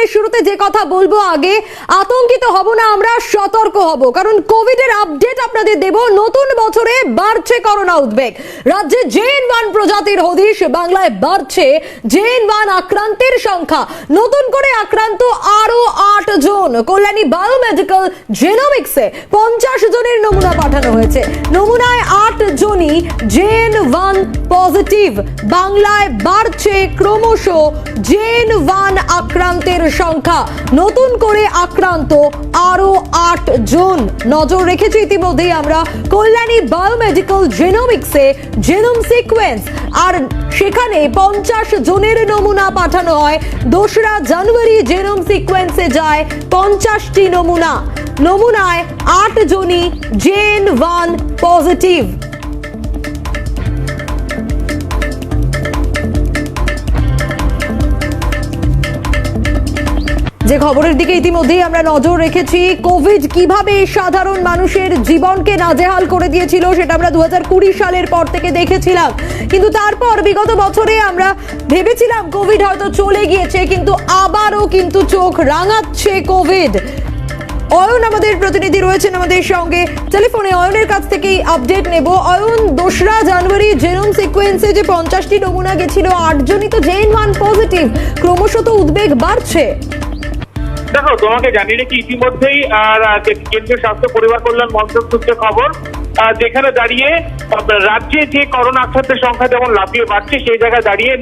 বুলেটিনের শুরুতে যে কথা বলব আগে, আতঙ্কিত হব না আমরা, সতর্ক হব। কারণ কোভিডের আপডেট আপনাদের দেব, নতুন বছরে বাড়ছে করোনা উদ্বেগ। রাজ্যে জেন ওয়ান প্রজাতির হদিশ, বাংলায় বাড়ছে জেন ওয়ান আক্রান্তের সংখ্যা। নতুন করে আক্রান্ত আরও আট জন। কল্যাণী বায়োমেডিক্যাল জেনোমিক্সে পঞ্চাশ জনের নমুনা পাঠানো হয়েছে। নমুনায় আট জনই জেন ওয়ান পজিটিভ। বাংলায় বাড়ছে ক্রমশ জেন ওয়ান আক্রান্তের সংখ্যা। নতুন করে আক্রান্ত আরও আট জন। নজর রেখেছি ইতিমধ্যেই আমরা কল্যাণী বায়োমেডিক্যাল জেনোমিক্সে জেনোম সিকোয়েন্স। আর সেখানে পঞ্চাশ জনের নমুনা পাঠানো হয়। দোসরা জানুয়ারি জেনোম সিকোয়েন্সে যায় পঞ্চাশটি নমুনা। নমুনায় আট জনই জেন ওয়ান পজিটিভ। যে খবরের দিকে ইতিমধ্যেই আমরা নজর রেখেছি, কোভিড কীভাবে সাধারণ মানুষের জীবনকে নাজেহাল করে দিয়েছিল সেটা আমরা দু হাজার কুড়ি সালের পর থেকে দেখেছিলাম। কিন্তু তারপর বিগত বছরে আমরা ভেবেছিলাম কোভিড হয়তো চলে গিয়েছে, কিন্তু আবারও কিন্তু চোখ রাঙাচ্ছে কোভিড। অয়ন আমাদের প্রতিনিধি রয়েছেন আমাদের সঙ্গে। টেলিফোনে অয়নের কাছ থেকেই আপডেট নেব। অয়ন, দোসরা জানুয়ারি জেনোম সিকোয়েন্সে যে পঞ্চাশটি নমুনা গেছিল, আটজনই তো জেন ওয়ান পজিটিভ। ক্রমশ তো উদ্বেগ বাড়ছে। দেখো, তোমাকে জানিয়ে রেখে ইতিমধ্যেই কেন্দ্রীয় স্বাস্থ্য পরিবার কল্যাণ মন্ত্রক সূত্রে খবর যেখানে দাঁড়িয়ে রাজ্যে যে করোনা আক্রান্তের সংখ্যা যেমন লাফিয়ে বাড়ছে, সেই জায়গায় দাঁড়িয়ে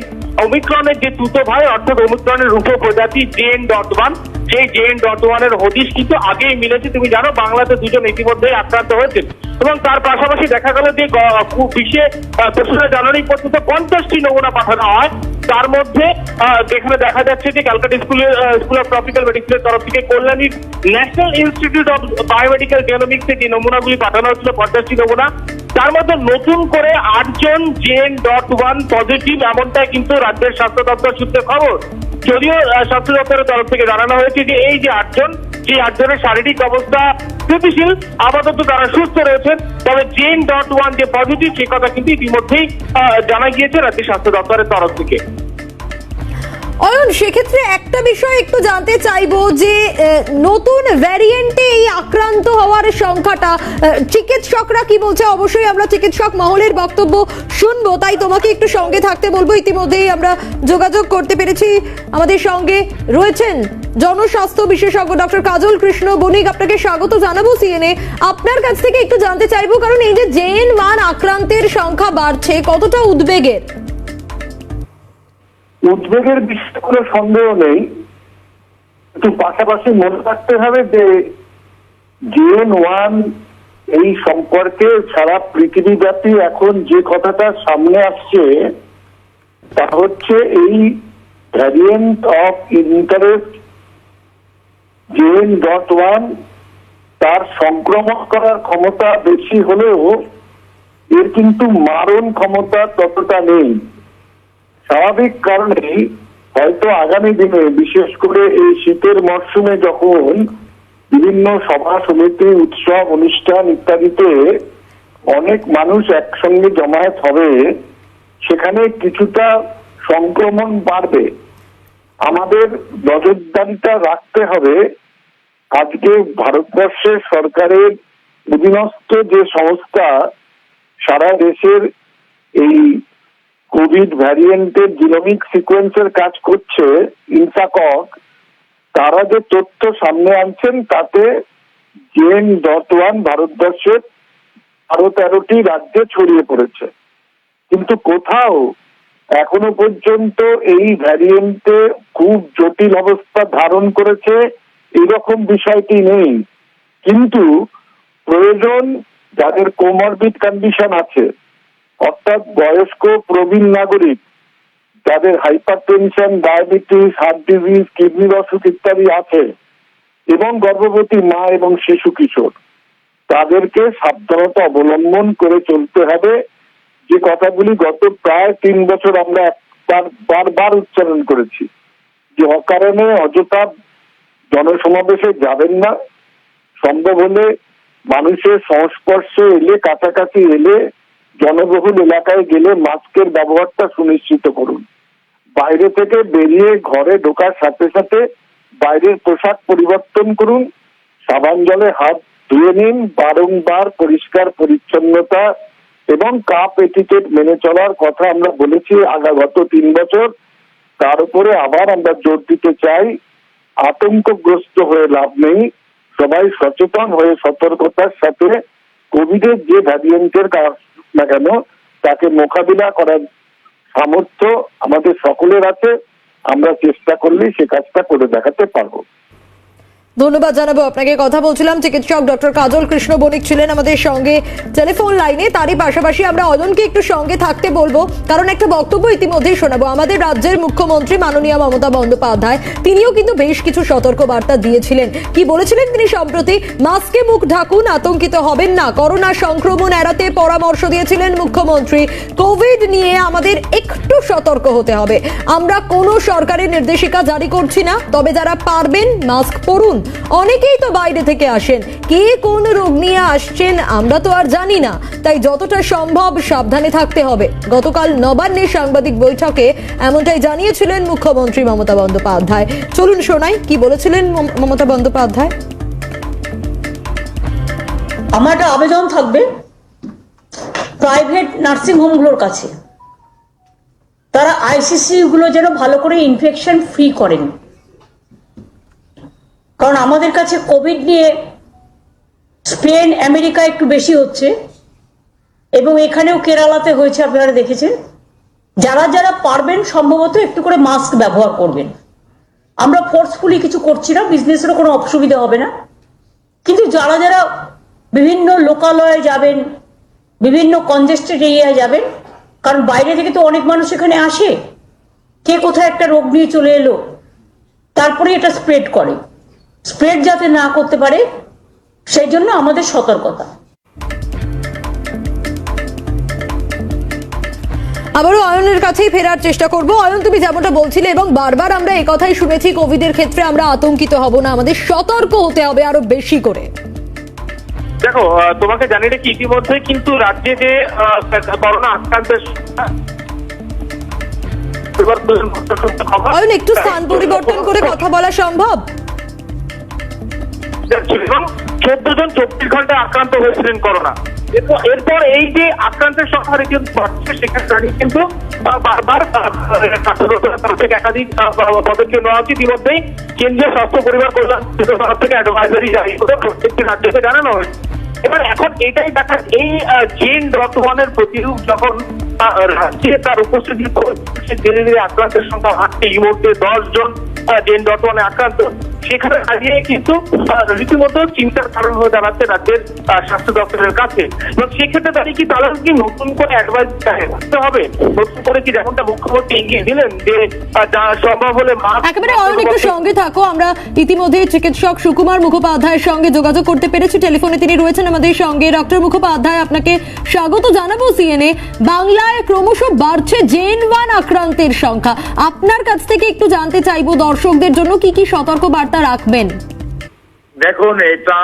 অমিক্রনের যে তুতো ভাই অর্থাৎ অমিক্রনের রূপ প্রজাতি জেএন ডট ওয়ান, সেই জেএন ডট ওয়ানের হদিশ কিন্তু আগেই মিলেছে। তুমি জানো, বাংলাতে দুজন ইতিমধ্যেই আক্রান্ত হয়েছে এবং তার পাশাপাশি দেখা গেল যে বিশ্বে দোসরা জানুয়ারি পর্যন্ত পঞ্চাশটি নমুনা পাঠানো হয়। তার মধ্যে যেখানে দেখা যাচ্ছে যে ক্যালকাটা স্কুলের স্কুল অফ ট্রপিক্যাল মেডিসিনের তরফ থেকে কল্যাণীর ন্যাশনাল ইনস্টিটিউট অফ বায়োমেডিক্যাল জেনোমিক্সে যে নমুনাগুলি পাঠানো হচ্ছিল, পঞ্চাশটি নমুনা, তার মধ্যে নতুন করে আটজন জেন ডট ওয়ান পজিটিভ, এমনটাই কিন্তু রাজ্যের স্বাস্থ্য দপ্তর সূত্রে খবর। যদিও স্বাস্থ্য দপ্তরের তরফ থেকে জানানো হয়েছে যে এই যে আটজন সেই আটজনের শারীরিক অবস্থা স্থিতিশীল, আপাতত তারা সুস্থ রয়েছেন। তবে জেন ডট ওয়ান যে পজিটিভ সে কথা কিন্তু ইতিমধ্যেই জানা গিয়েছে রাজ্য স্বাস্থ্য দপ্তরের তরফ থেকে। অয়ন সেক্ষেত্রে একটা বিষয় একটু জানতে চাইব যে নতুন ভ্যারিয়েন্টে এই আক্রান্ত হওয়ার সংখ্যাটা চিকিৎসকরা কি বলছে? অবশ্যই আমরা চিকিৎসক মহলের বক্তব্য শুনব, তাই তোমাকে একটু সঙ্গে থাকতে বলব। ইতিমধ্যেই আমরা যোগাযোগ করতে পেরেছি। আমাদের সঙ্গে রয়েছেন জনস্বাস্থ্য বিশেষজ্ঞ ডক্টর কাজল কৃষ্ণ বণিক। আপনাকে স্বাগত জানাব সিএনএ আপনার কাছ থেকে একটু জানতে চাইব, কারণ এই যে জেন ওয়ান আক্রান্তের সংখ্যা বাড়ছে, কতটা উদ্বেগের? উদ্বেগের বিষয়ে কোনো সন্দেহ নেই। কিন্তু পাশাপাশি মনে রাখতে হবে যে জিএন ওয়ান এই সম্পর্কে সারা পৃথিবীব্যাপী এখন যে কথাটা সামনে আসছে, তা হচ্ছে এই variant of interest JN dot one তার সংক্রমণ করার ক্ষমতা বেশি হলেও এর কিন্তু মারণ ক্ষমতা ততটা নেই। স্বাভাবিক কারণেই হয়তো আগামী দিনে, বিশেষ করে এই শীতের মরশুমে যখন বিভিন্ন সভা, সমিতি, উৎসব, অনুষ্ঠান ইত্যাদিতে অনেক মানুষ একসঙ্গে জমায়েত হবে, সেখানে কিছুটা সংক্রমণ বাড়বে। আমাদের নজরদারিটা রাখতে হবে। আজকে ভারতবর্ষের সরকারের অধীনস্থ যে সংস্থা, সারা দেশের এই কোভিড ভ্যারিয়েন্টের জিনোমিক সিকোয়েন্সের কাজ করছে ইনসাকক তারা যে তথ্য সামনে আনছেন, তাতে জেন ডট ওয়ান ভারতবর্ষের আরও তেরোটি রাজ্যে ছড়িয়ে পড়েছে। কিন্তু কোথাও এখনও পর্যন্ত এই ভ্যারিয়েন্টে খুব জটিল অবস্থা ধারণ করেছে এরকম বিষয়টি নেই। কিন্তু প্রয়োজন যাদের কোমরবিড কন্ডিশন আছে অর্থাৎ বয়স্ক প্রবীণ নাগরিক, যাদের hypertension diabetes heart disease কিডনির অসুখ ইত্যাদি আছে এবং গর্ভবতী মা এবং শিশু কিশোর, তাদেরকে সাবধানতা অবলম্বন করে চলতে হবে। যে কথাগুলি গত প্রায় তিন বছর আমরা একবার, বারবার উচ্চারণ করেছি, যে অকারণে, অযথা জনসমাবেশে যাবেন না। সম্ভব হলে মানুষের সংস্পর্শে এলে, কাছাকাছি এলে জনবহুল এলাকায় গেলে মাস্কের ব্যবহারটা সুনিশ্চিত করুন। বাইরে থেকে বেরিয়ে ঘরে ঢোকার সাথে সাথে বাইরের পোশাক পরিবর্তন করুন। সাবান জলে হাত ধুয়ে নিন, বারংবার পরিষ্কার পরিচ্ছন্নতা এবং কাপ এটিকেট মেনে চলার কথা আমরা বলেছি আগা গত তিন বছর। তার উপরে আবার আমরা জোর দিতে চাই। আতঙ্কগ্রস্ত হয়ে লাভ নেই। সবাই সচেতন হয়ে সতর্কতার সাথে কোভিডের যে ভ্যারিয়েন্টের কাজ না কেন? তাকে মোকাবিলা করার সামর্থ্য আমাদের সকলের আছে। আমরা চেষ্টা করলেই সে কাজটা করে দেখাতে পারব। ধন্যবাদ জানাব আপনাকে। কথা বলছিলাম চিকিৎসক ডক্টর কাজল কৃষ্ণ বণিক ছিলেন আমাদের সঙ্গে। টেলিফোন লাইনে তারই পাশাপাশি আমরা অয়নকে একটু সঙ্গে থাকতে বলব, কারণ একটা বক্তব্য ইতিমধ্যেই শোনাবো। আমাদের রাজ্যের মুখ্যমন্ত্রী মাননীয় মমতা বন্দ্যোপাধ্যায়, তিনিও কিন্তু বেশ কিছু সতর্ক বার্তা দিয়েছিলেন। কি বলেছিলেন তিনি সম্প্রতি? মাস্কে মুখ ঢাকুন, আতঙ্কিত হবেন না। করোনা সংক্রমণ এড়াতে পরামর্শ দিয়েছিলেন মুখ্যমন্ত্রী। কোভিড নিয়ে আমাদের একটু সতর্ক হতে হবে। আমরা কোনো সরকারের নির্দেশিকা জারি করছি না, তবে যারা পারবেন, মাস্ক পরুন। অনেকেই তো বাইরে থেকে আসেন। কে কোন রোগ নিয়ে আসছেন আমরা তো আর জানি না। তাই যতটা সম্ভব সাবধানে থাকতে হবে। গতকাল নবান্নে সাংবাদিক বৈঠকে এমনটাই জানিয়েছিলেন মুখ্যমন্ত্রী মমতা বন্দ্যোপাধ্যায়। চলুন শোনাই, কি বলেছিলেন মম- মমতা বন্দ্যোপাধ্যায়? আমার একটা আবেদন থাকবে প্রাইভেট নার্সিং হোমগুলোর কাছে। তারা আইসিসি গুলো যেন ভালো করে ইনফেকশন ফ্রি করেন। কারণ আমাদের কাছে কোভিড নিয়ে স্পেন, আমেরিকা একটু বেশি হচ্ছে। এবং এখানেও কেরালাতে হয়েছে, আপনারা দেখেছেন। যারা যারা পারবেন, সম্ভবত একটু করে মাস্ক ব্যবহার করবেন। আমরা ফোর্সফুলি কিছু করছি না, বিজনেসেরও কোনো অসুবিধা হবে না। কিন্তু যারা যারা বিভিন্ন লোকালয়ে যাবেন, বিভিন্ন কনজেস্টেড এরিয়ায় যাবেন, কারণ বাইরে থেকে তো অনেক মানুষ এখানে আসে, কে কোথায় একটা রোগ নিয়ে চলে এলো তারপরে এটা স্প্রেড করে। স্প্রেড যাতে না করতে পারে সেই জন্য আমাদের সতর্কতা। আবারও অয়নের কাছেই ফেরার চেষ্টা করব। অয়ন তুমি যেমনটা বলছিলে এবং বারবার আমরা এই কথাই শুনেছি কোভিডের ক্ষেত্রে আমরা আতঙ্কিত হব না আমাদের সতর্ক হতে হবে আরও বেশি করে। দেখো তোমাকে জানি কি ইতিমধ্যে কিন্তু রাজ্যে যে করোনা আক্রান্তের সংখ্যা- অয়ন একটু স্থান পরিবর্তন করে কথা বলা সম্ভব? এবং চোদ্দ জন চব্বিশ ঘণ্টা আক্রান্ত হয়েছিলেন করোনা। এরপর এই যে আক্রান্তের সংখ্যা রীতিমতো বাড়ছে, সেখানে কিন্তু বারবার থেকে একাধিক পদক্ষেপ নেওয়া হচ্ছে ইতিমধ্যেই কেন্দ্রীয় স্বাস্থ্য পরিবার কল্যাণ তরফ থেকে অ্যাডভাইজারি জারি করে প্রত্যেকটি রাজ্যকে জানানো হয়েছে। এবার এখন এটাই দেখা, এই জেন ডট ওয়ানের প্রতিরূপ যখন রাজ্যে তার উপস্থিতি ধীরে ধীরে আক্রান্তের সংখ্যা বাড়ছে। এই দশ জন জেন ডট ওয়ানে আক্রান্ত। সেখানে দাঁড়িয়ে কিন্তু রীতিমতো চিন্তার কারণ হয়ে দাঁড়াচ্ছে রাজ্যের স্বাস্থ্য দপ্তরের কাছে। এবং সেক্ষেত্রে দাঁড়িয়ে কি তারা কি নতুন করে অ্যাডভাইস রাখতে হবে? নতুন করে কি যেমনটা মুখ্যমন্ত্রী এগিয়ে দিলেন যে সম্ভব হলে একেবারে অয়ন একটু সঙ্গে থাকো আমরা ইতিমধ্যে চিকিৎসক সুকুমার মুখোপাধ্যায়ের সঙ্গে যোগাযোগ করতে পেরেছি। টেলিফোনে তিনি রয়েছেন আমাদের সঙ্গে। ডক্টর মুখোপাধ্যায় আপনাকে স্বাগত জানাব সিএনএ বাংলায় ক্রমশ বাড়ছে জেন ওয়ান আক্রান্তের সংখ্যা। আপনার কাছ থেকে একটু জানতে চাইব দর্শকদের জন্য কি কি সতর্ক বার্তা রাখবেন। দেখুন, এটা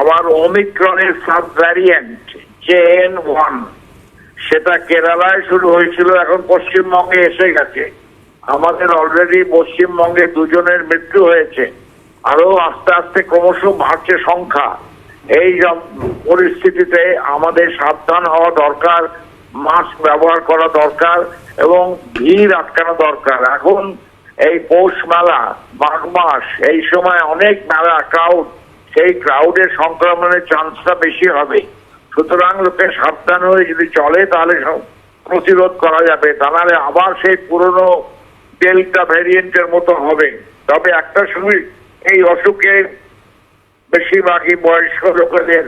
আবার অমিক্রনের সাব ভ্যারিয়েন্ট জেএন ওয়ান সেটা কেরালায় শুরু হয়েছিল, এখন পশ্চিমবঙ্গে এসে গেছে। আমাদের অলরেডি পশ্চিমবঙ্গে দুজনের মৃত্যু হয়েছে। আরও আস্তে আস্তে ক্রমশ বাড়ছে সংখ্যা। এই পরিস্থিতিতে আমাদের সাবধান হওয়া দরকার, মাস্ক ব্যবহার করা দরকার এবং ভিড় আটকানো দরকার। এখন এই পৌষ মেলা, মাঘ মাস, এই সময় অনেক মেলা ক্রাউড সেই ক্রাউডের সংক্রমণের চান্সটা বেশি হবে। সুতরাং লোকে সাবধান হয়ে যদি চলে, তাহলে প্রতিরোধ করা যাবে। তা নাহলে আবার সেই পুরনো ডেল্টা ভ্যারিয়েন্টের মতো হবে। তবে একটা সময় এই অসুখে বেশিরভাগই বয়স্ক লোকেদের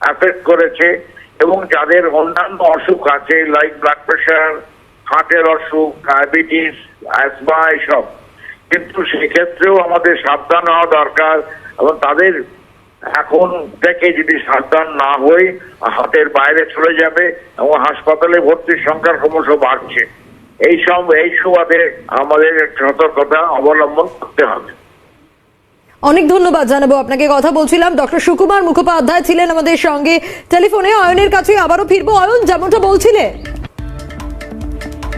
অ্যাফেক্ট করেছে। এবং যাদের অন্যান্য অসুখ আছে লাইক ব্লাড প্রেশার হার্টের অসুখ, ডায়াবেটিস অ্যাজমা এসব কিন্তু সেক্ষেত্রেও আমাদের সাবধান হওয়া দরকার এবং তাদের এখন থেকে যদি সাবধান না হই, হাতের বাইরে চলে যাবে এবং হাসপাতালে ভর্তির সংখ্যা ক্রমশ বাড়ছে। এই সব, এই সুবাদে আমাদের সতর্কতা অবলম্বন করতে হবে। অনেক ধন্যবাদ জানাব আপনাকে। কথা বলছিলাম ডক্টর সুকুমার মুখোপাধ্যায় ছিলেন আমাদের সঙ্গে। টেলিফোনে অয়নের কাছে আবারও ফিরবো। অয়ন, যেমনটা বলছিলে।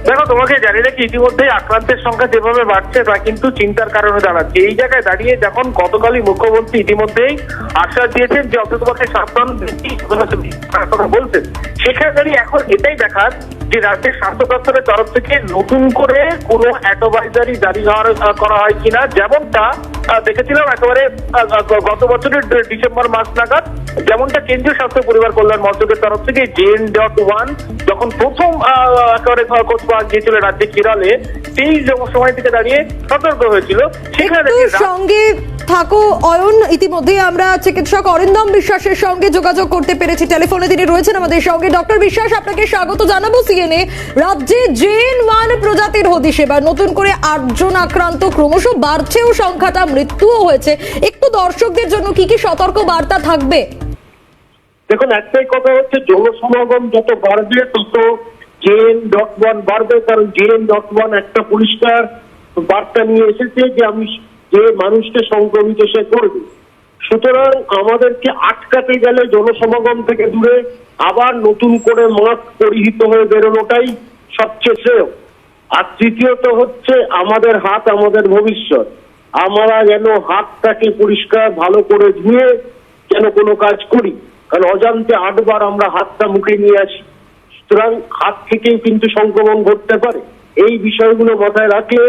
দেখো, তোমাকে জানি নাকি ইতিমধ্যেই আক্রান্তের সংখ্যা যেভাবে বাড়ছে তা কিন্তু চিন্তার কারণে দাঁড়াচ্ছে। এই জায়গায় দাঁড়িয়ে যখন গতকালই মুখ্যমন্ত্রী ইতিমধ্যেই আশ্বাস দিয়েছেন যে অত তোমাকে সাবধান বলছেন, সেখানে দাঁড়িয়ে এখন এটাই দেখার যে রাজ্যের স্বাস্থ্য দপ্তরের তরফ থেকে নতুন করে কোনো অ্যাডভাইজারি জারি করা হয় কিনা, যেমনটা দেখেছিলাম একেবারে গত বছরের ডিসেম্বর মাস নাগাদ যেমনটা কেন্দ্রীয় স্বাস্থ্য পরিবার কল্যাণ মন্ত্রকের তরফ থেকে জেন ডট ওয়ান যখন প্রথম একেবারে খোঁজ পাওয়া গিয়েছিল রাজ্যে কেরালে সেই সময় থেকে দাঁড়িয়ে সতর্ক হয়েছিল সেখানে সঙ্গে থাকো অয়ন। ইতিমধ্যে আমরা চিকিৎসক অরিন্দম বিশ্বাসের সঙ্গে যোগাযোগ করতে পেরেছি। টেলিফোনে তিনি রয়েছেন আমাদের সঙ্গে। ডক্টর বিশ্বাস আপনাকে স্বাগত জানাব সিএনএ রাজ্যে জেন ওয়ান প্রজাতির হদিশ এবার নতুন করে আটজন আক্রান্ত ক্রমশ বাড়ছেও সংখ্যাটা মৃত্যুও হয়েছে। একটু দর্শকদের জন্য কি কি সতর্ক বার্তা থাকবে? দেখুন, একটাই কথা হচ্ছে, জনসমাগম যত বাড়বে, তত জেএন ডট ওয়ান বাড়বে, কারণ জেএন ডট ওয়ান একটা পরিষ্কার বার্তা নিয়ে এসেছে যে আমি যে মানুষকে সংক্রমিত সে করবে। সুতরাং আমাদেরকে আটকাতে গেলে জনসমাগম থেকে দূরে আবার নতুন করে মাস্ক পরিহিত হয়ে বেরোনোটাই সবচেয়ে শ্রেয়। আর তৃতীয়ত হচ্ছে, আমাদের হাত আমাদের ভবিষ্যৎ। আমরা যেন হাতটাকে পরিষ্কার ভালো করে ধুয়ে যেন কোনো কাজ করি। কারণ অজান্তে আটবার আমরা হাতটা মুখে নিয়ে আসি। সুতরাং হাত থেকেই কিন্তু সংক্রমণ ঘটতে পারে। এই বিষয়গুলো মাথায় রাখলে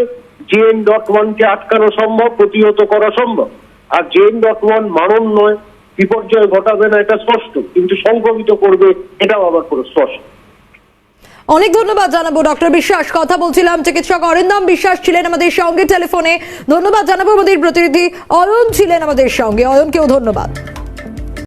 জেএন ডট ওয়ানকে আটকানো সম্ভব, প্রতিহত করা সম্ভব। আর জেএন ডট ওয়ান মারণ নয়, বিপর্যয় ঘটাবে না, এটা স্পষ্ট। কিন্তু সংক্রমিত করবে, এটাও আবার পুরো স্পষ্ট। অনেক ধন্যবাদ জানাব, ডক্টর বিশ্বাস। কথা বলছিলাম, চিকিৎসক অরিন্দম বিশ্বাস ছিলেন আমাদের সঙ্গে টেলিফোনে। ধন্যবাদ জানাব আমাদের প্রতিনিধি অয়ন ছিলেন আমাদের সঙ্গে। অয়নকেও ধন্যবাদ।